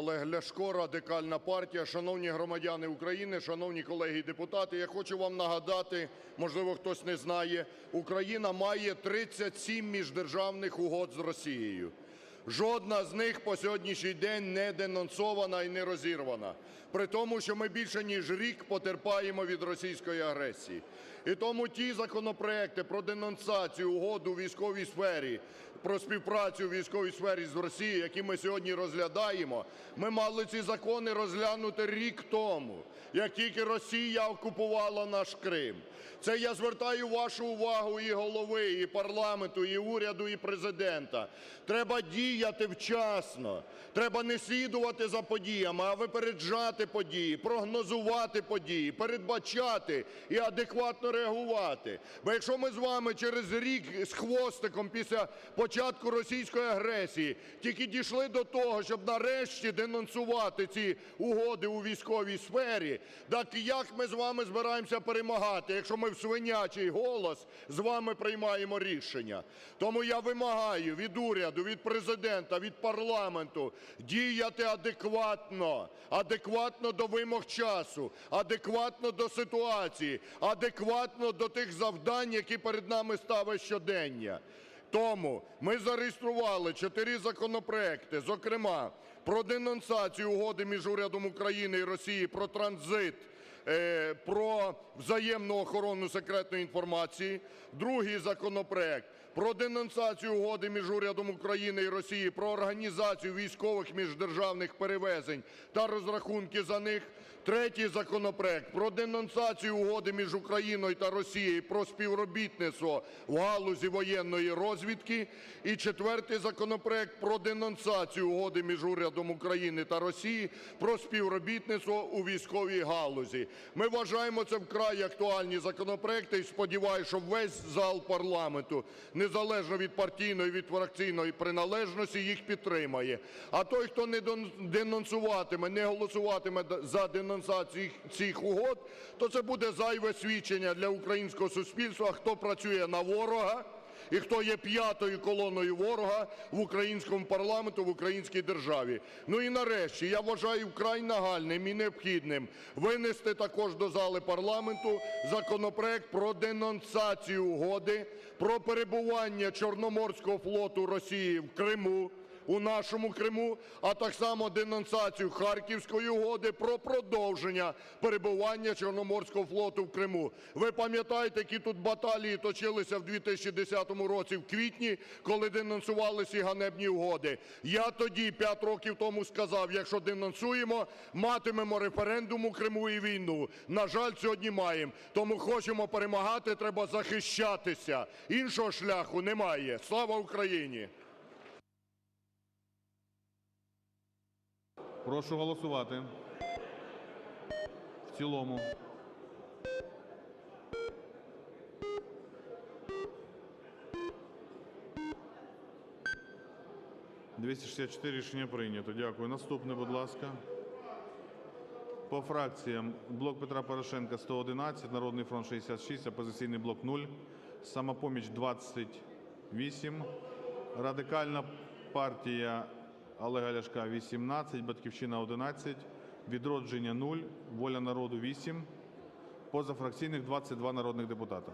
Олег Ляшко, Радикальна партія. Шановні громадяни України, шановні колеги депутати, я хочу вам нагадати, можливо, хтось не знає, Україна має 37 міждержавних угод з Росією. Жодна з них по сьогоднішній день не денонсована і не розірвана, при тому, що ми більше ніж рік потерпаємо від російської агресії. І тому ті законопроекти про денонсацію угод у військовій сфері, про співпрацю у військовій сфері з Росією, які ми сьогодні розглядаємо, ми мали ці закони розглянути рік тому, як тільки Росія окупувала наш Крим. Це я звертаю вашу увагу і голови, і парламенту, і уряду, і Президента. Треба діяти вчасно, треба не слідувати за подіями, а випереджати події, прогнозувати події, передбачати і адекватно реагувати. Бо якщо ми з вами через рік з хвостиком після початку російської агресії тільки дійшли до того, щоб нарешті денонсувати ці угоди у військовій сфері, так як ми з вами збираємося перемагати, якщо ми в свинячий голос з вами приймаємо рішення? Тому я вимагаю від уряду, від Президента, від парламенту діяти адекватно, адекватно до вимог часу, адекватно до ситуації, адекватно до тих завдань, які перед нами ставить щодення. Тому ми зареєстрували чотири законопроекти, зокрема про денонсацію Угоди між урядом України і Росії про транзит, е, про взаємну охорону секретної інформації. Другий законопроект про денонсацію Угоди між урядом України і Росії про організацію військових міждержавних перевезень та розрахунки за них. Третій законопроект про денонсацію Угоди між Україною та Росією про співробітництво в галузі воєнної розвідки. І четвертий законопроект про денонсацію Угоди між урядом України та Росії про співробітництво у військовій галузі. Ми вважаємо це вкрай актуальні законопроекти і сподіваюся, що весь зал парламенту, незалежно від партійної, від фракційної приналежності, їх підтримає. А той, хто не денонсуватиме, не голосуватиме за денонсацію цих угод, то це буде зайве свідчення для українського суспільства, хто працює на ворога і хто є п'ятою колоною ворога в українському парламенту, в українській державі. Ну і нарешті, я вважаю вкрай нагальним і необхідним винести також до зали парламенту законопроект про денонсацію угоди про перебування Чорноморського флоту Росії в Криму, у нашому Криму, а так само денонсацію Харківської угоди про продовження перебування Чорноморського флоту в Криму. Ви пам'ятаєте, які тут баталії точилися в 2010 році в квітні, коли денонсували ганебні угоди. Я тоді, 5 років тому, сказав, якщо денонсуємо, матимемо референдум у Криму і війну. На жаль, сьогодні маємо. Тому хочемо перемагати, треба захищатися. Іншого шляху немає. Слава Україні! Прошу голосувати. В цілому. «264 рішення прийнято. Дякую. Наступне, будь ласка. По фракціям. Блок Петра Порошенка 111, Народний фронт 66, Опозиційний блок 0, Самопоміч 28, Радикальна партія Олега Ляшка 18, Батьківщина 11, Відродження 0, Воля народу 8, позафракційних 22 народних депутата.